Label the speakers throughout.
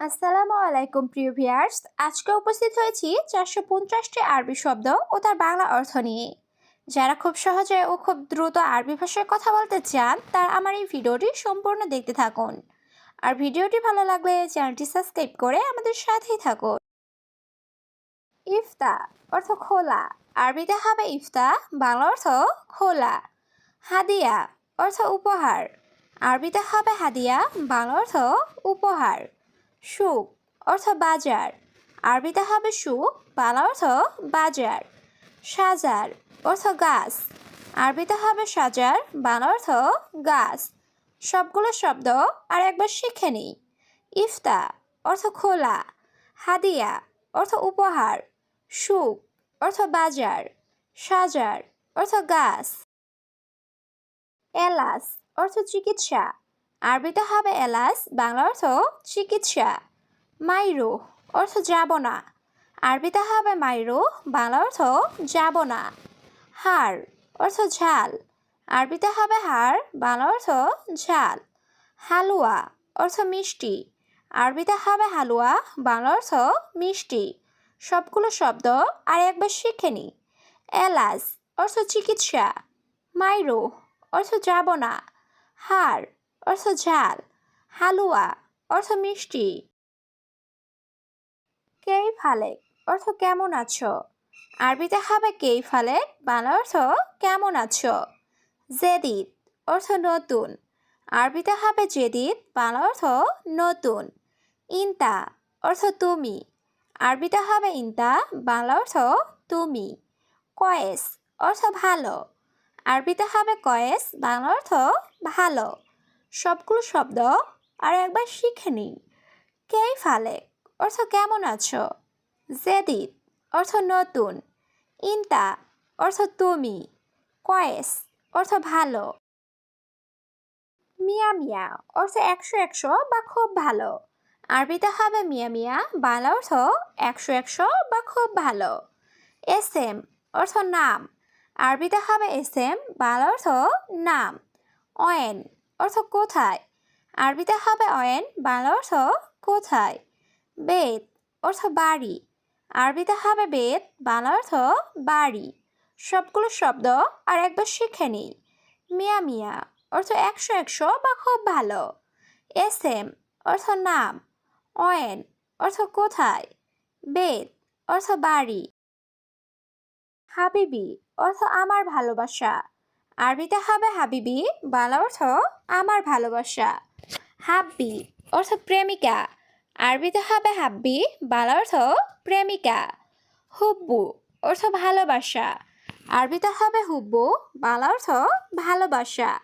Speaker 1: আসসালামু আলাইকুম, প্রিয় ভিয়ার্স আজকে উপস্থিত হয়েছি চারশো পঞ্চাশটি আরবি শব্দ ও তার বাংলা অর্থ নিয়ে। যারা খুব সহজে ও খুব দ্রুত আরবি ভাষায় কথা বলতে চান, তার আমার এই ভিডিওটি সম্পূর্ণ দেখতে থাকুন। আর ভিডিওটি ভালো লাগলে চ্যানেলটি সাবস্ক্রাইব করে আমাদের সাথেই থাকুন। ইফতা অর্থ খোলা। আরবিতে হবে ইফতা, বাংলা অর্থ খোলা। হাদিয়া অর্থ উপহার। আরবিতে হবে হাদিয়া, বাংলা অর্থ উপহার। সুখ অর্থ বাজার। আরবিতে হবে সুখ, বাংলা অর্থ বাজার। সাজার অর্থ গাছ। আরবিতে হবে সাজার, বাংলা অর্থ গাছ। সবগুলো শব্দ আর একবার শিখে নিই। ইফতা অর্থ খোলা। হাদিয়া অর্থ উপহার। সুখ অর্থ বাজার। সাজার অর্থ গাছ। এলাস অর্থ চিকিৎসা। আরবিতে হবে এলাস বাংলা অর্থ চিকিৎসা। মাইরু অর্থ যাব না আরবিতে হবে মাইরু বাংলা অর্থ যাব না হার অর্থ ঝাল। আরবিতে হবে হার বাংলা অর্থ ঝাল। হালুয়া, অর্থ মিষ্টি। আরবিতে হবে হালুয়া, বাংলা অর্থ মিষ্টি। সবগুলো শব্দ আর একবার শিখে নি। এলাস অর্থ চিকিৎসা। মাইরু অর্থ যাব না হার অর্থ ঝাল, হালুয়া, অর্থ মিষ্টি। কেই ফালেক, অর্থ কেমন আছো? আরবিতে হবে কেই ফালেক, বাংলা অর্থ কেমন আছো? জেদিদ, অর্থ নতুন। আরবিতে হবে জেদিদ, বাংলা অর্থ নতুন। ইনতা, অর্থ তুমি। আরবিতে হবে ইনতা, বাংলা অর্থ তুমি। কয়েস, অর্থ ভালো। আরবিতে হবে কয়েস, বাংলা অর্থ ভালো। সবগুলো শব্দ আর একবার শিখে নিই। কেই ফালে অর্থ কেমন আছো? জেদিদ, অর্থ নতুন। ইন্তা, অর্থ তুমি। কয়েস, অর্থ ভালো। মিয়া মিয়া, অর্থ একশো একশো বা খুব ভালো। আরবিতে হবে মিয়া মিয়া, বাংলা অর্থ একশো একশো বা খুব ভালো। এস এম অর্থ নাম। আরবিতে হবে এস এম বাংলা অর্থ নাম। অয়েন অর্থ কোথায়? আরবিতে হবে অয়েন বাংলা অর্থ কোথায়? বেদ, অর্থ বাড়ি। আরবিতে হবে বেদ বাংলা অর্থ বাড়ি। সবগুলো শব্দ আর একবার শিখে নিই। মিয়া মিয়া, অর্থ একশো একশো বা খুব ভালো। এস এম অর্থ নাম। অয়েন, অর্থ কোথায়? বেদ, অর্থ বাড়ি। হাবিবি, অর্থ আমার ভালোবাসা। আরবিতে হবে হাবিবি, বাংলা অর্থ আমার ভালোবাসা। হাব্বি অর্থ প্রেমিকা। আরবিতে হবে হাব্বি, বাংলা অর্থ প্রেমিকা। হুব্বু অর্থ ভালোবাসা। আরবিতে হবে হুব্বু, বাংলা অর্থ ভালোবাসা।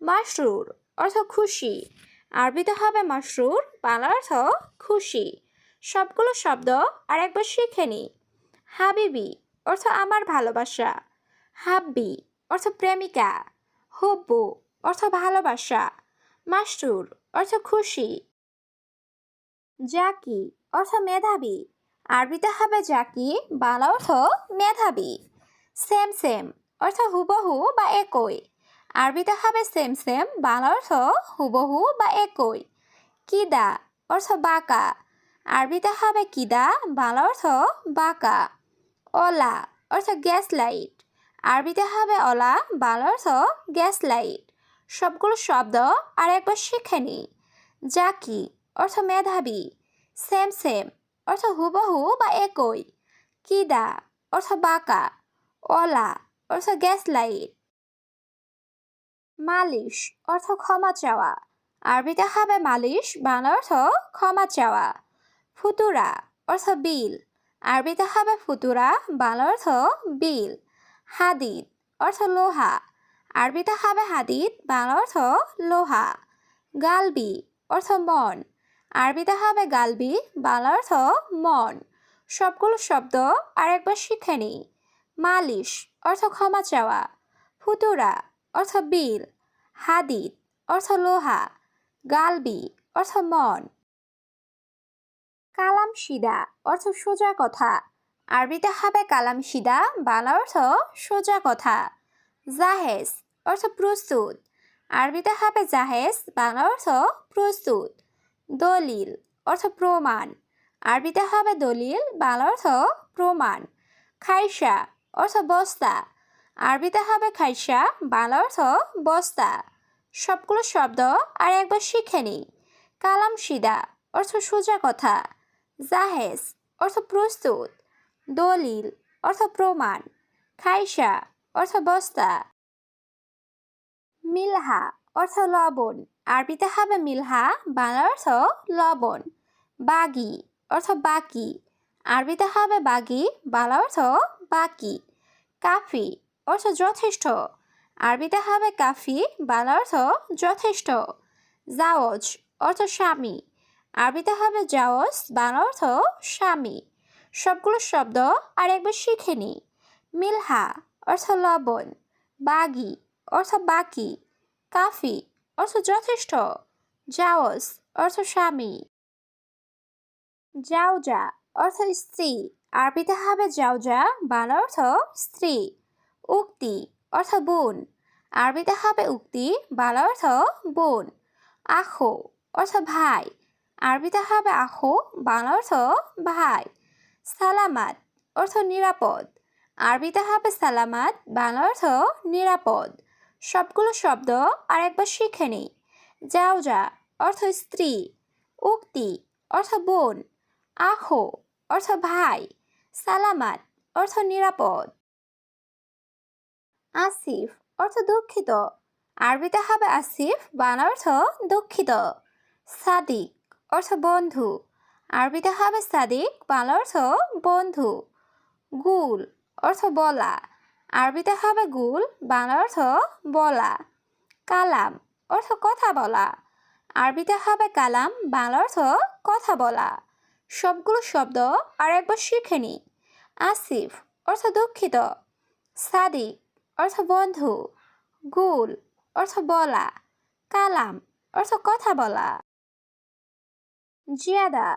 Speaker 1: মাসরুর অর্থ খুশি। আরবিতে হবে মাসরুর বাংলা অর্থ খুশি। সবগুলো শব্দ আর একবার শিখে নি। হাবিবি অর্থ আমার ভালোবাসা। হাব্বি অর্থ প্রেমিকা। হুব্বু, অর্থ ভালোবাসা। মাসরুর, অর্থ খুশি। জাকি, অর্থ মেধাবী। আরবিতে হবে জাকি, বাংলা অর্থ মেধাবী। সেম সেম, অর্থ হুবহু বা একই। আরবিতে হবে সেম সেম, বাংলা অর্থ হুবহু বা একই। কিদা, অর্থ বাঁকা। আরবিতে হবে কিদা, বাংলা অর্থ বাঁকা। অলা, অর্থ গ্যাস লাইট আরবিতে হবে অলা বাংলা অর্থ গ্যাস লাইট সবগুলো শব্দ আর একবার শিখে নিই জাকি, অর্থ মেধাবী। সেম সেম, অর্থ হুবহু বা একই। কিদা, অর্থ বাঁকা। অলা, অর্থ গ্যাস লাইট মালিশ, অর্থ ক্ষমা চাওয়া। আরবিতে হবে মালিশ বাংলা অর্থ ক্ষমা চাওয়া। ফুতুরা, অর্থ বিল। আরবিতে হবে ফুতুরা বাংলা অর্থ বিল। হাদিদ, অর্থ লোহা। আরবিতে হবে হাদিদ, বাংলা অর্থ লোহা। গালবি, অর্থ মন। আরবিতে হবে গালবি, বাংলা অর্থ মন। সবগুলো শব্দ আরেকবার শিখে নিই। মালিশ, অর্থ ক্ষমা চাওয়া। ফুতুরা, অর্থ বিল। হাদিদ, অর্থ লোহা। গালবি, অর্থ মন। কালাম সিদা অর্থ সোজা কথা। আরবিতে হবে কালাম সিদা বাংলা অর্থ সোজা কথা। জাহেজ অর্থ প্রস্তুত। আরবিতে হবে জাহেজ, বাংলা অর্থ প্রস্তুত। দলিল অর্থ প্রমাণ। আরবিতে হবে দলিল, বাংলা অর্থ প্রমাণ। খাইসা অর্থ বস্তা। আরবিতে হবে খাইসা বাংলা অর্থ বস্তা। সবগুলো শব্দ আর একবার শিখে নিই। কালাম সিদা অর্থ সোজা কথা। জাহেজ অর্থ প্রস্তুত। দলিল, অর্থ প্রমাণ। খাইসা অর্থ বস্তা। মিলহা, অর্থ লবণ। আরবিতে হবে মিলহা বাংলা অর্থ লবণ। বাগি, অর্থ বাকি। আরবিতে হবে বাগি বাংলা অর্থ বাকি। কাফি, অর্থ যথেষ্ট। আরবিতে হবে কাফি বাংলা অর্থ যথেষ্ট। জাওজ, অর্থ স্বামী। আরবিতে হবে জাওজ বাংলা অর্থ স্বামী। সবগুলো শব্দ আর একবার শিখে নি মিলহা, অর্থ লবণ। বাগি, অর্থ বাকি। কাফি, অর্থ যথেষ্ট। জাওজ অর্থ স্বামী। জাউজা অর্থ স্ত্রী। আরবিতে হবে জাউজা বাংলা অর্থ স্ত্রী। উক্তি, অর্থ বোন। আরবিতে হবে উক্তি, বাংলা অর্থ বোন। আখো, অর্থ ভাই। আরবিতে হবে আখো, বাংলা অর্থ ভাই। সালামাত, অর্থ নিরাপদ। আরবিতে হবে সালামাত, বাংলা অর্থ নিরাপদ। সবগুলো শব্দ আর একবার শিখে নিই। জাউজা অর্থ স্ত্রী। উক্তি, অর্থ বোন। আখো, অর্থ ভাই। সালামাত, অর্থ নিরাপদ। আসিফ, অর্থ দুঃখিত। আরবিতে হবে আসিফ, বাংলা অর্থ দুঃখিত। সাদিক, অর্থ বন্ধু। আরবিতে হবে সাদিক, বাংলা অর্থ বন্ধু। গুল অর্থ বলা। আরবিতে হবে গুল, বাংলা অর্থ বলা। কালাম অর্থ কথা বলা। আরবিতে হবে কালাম, বাংলা অর্থ কথা বলা। সবগুলো শব্দ আর একবার শিখে নি। আসিফ অর্থ দুঃখিত। সাদিক অর্থ বন্ধু। গুল অর্থ বলা। কালাম অর্থ কথা বলা। জিয়াদা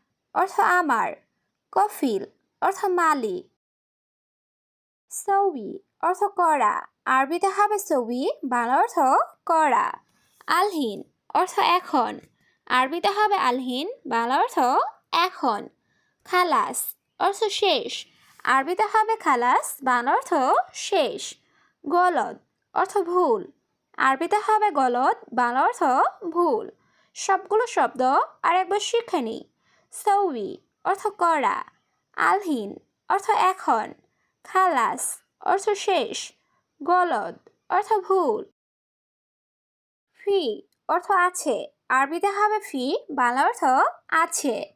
Speaker 1: অর্থ আমার। কফিল, অর্থ মালিক। সৌবি, অর্থ করা। আরবিতে হবে সৌবি, বাংলা অর্থ করা। আলহিন, অর্থ এখন। আরবিতে হবে আলহিন, বাংলা অর্থ এখন। খালাস, অর্থ শেষ। আরবিতে হবে খালাস, বাংলা অর্থ শেষ। গলদ, অর্থ ভুল। আরবিতে হবে গলদ, বাংলা অর্থ ভুল। সবগুলো শব্দ আরেকবার শিখে নিই। সৌবি, অর্থ করা আলহীন, অর্থ এখন। খালাস, অর্থ শেষ। গলদ, অর্থ ভুল। ফি, অর্থ আছে। আরবিতে হবে ফি, বাংলা অর্থ আছে।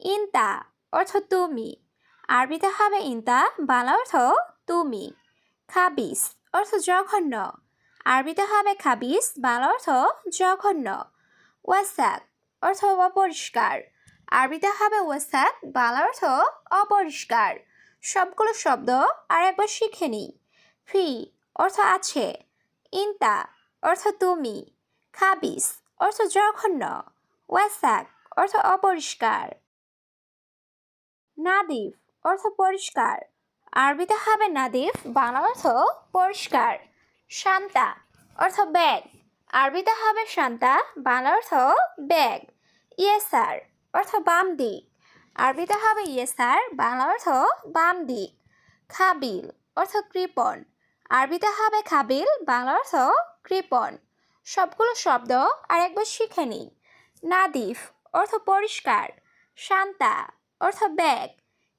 Speaker 1: ইনতা, অর্থ তুমি। আরবিতে হবে ইনতা, বাংলা অর্থ তুমি। খাবিস, অর্থ জঘন্য। আরবিতে হবে খাবিস, বাংলা অর্থ জঘন্য। ওয়াসাক, অর্থ অপরিষ্কার। আরবিতে হবে ওয়াসাক বাংলা অর্থ অপরিষ্কার। সবগুলো শব্দ আর একবার শিখে নিই। ফি অর্থ আছে। ইনতা অর্থ তুমি। খাবিস অর্থ জঘন্য। ওয়াসাক অর্থ অপরিষ্কার। নাদিফ অর্থ পরিষ্কার। আরবিতে হবে নাদিফ বাংলা অর্থ পরিষ্কার। শান্তা অর্থ ব্যাগ। আরবিতে হবে শান্তা বাংলা অর্থ ব্যাগ। ইয়েসার অর্থ বাম দিক। আরবিতে হবে ইয়েসার বাংলা অর্থ বাম দিক। খাবিল অর্থ কৃপণ। আরবিতে হবে খাবিল। বাংলা অর্থ কৃপণ। সবগুলো শব্দ আর একবার শিখে নিই। নাদিফ অর্থ পরিষ্কার। শান্তা অর্থ ব্যাগ।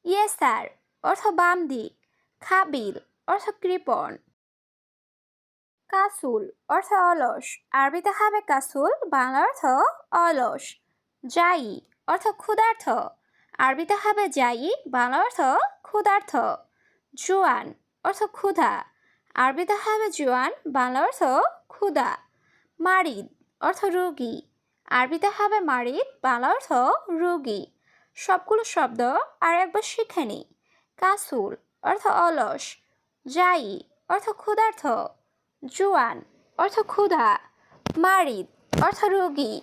Speaker 1: ইয়েসার অর্থ বাম দিক। খাবিল অর্থ কৃপণ। কাসুল অর্থ অলস। আরবিতে হবে কাসুল। বাংলা অর্থ অলস। যাই অর্থ ক্ষুধার্থ। আরবিতে হবে যাই বাংলা অর্থ ক্ষুধার্থ। জুয়ান অর্থ ক্ষুধা। আরবিতে হবে জুয়ান, বাংলা অর্থ ক্ষুধা। মারিদ অর্থ রোগী। আরবিতে হবে মারিদ, বাংলা অর্থ রোগী। সবগুলো শব্দ আর একবার শিখে নিই। কাসুল অর্থ অলস। যাই অর্থ ক্ষুধার্থ। জুয়ান অর্থ ক্ষুধা। মারিদ অর্থ রোগী।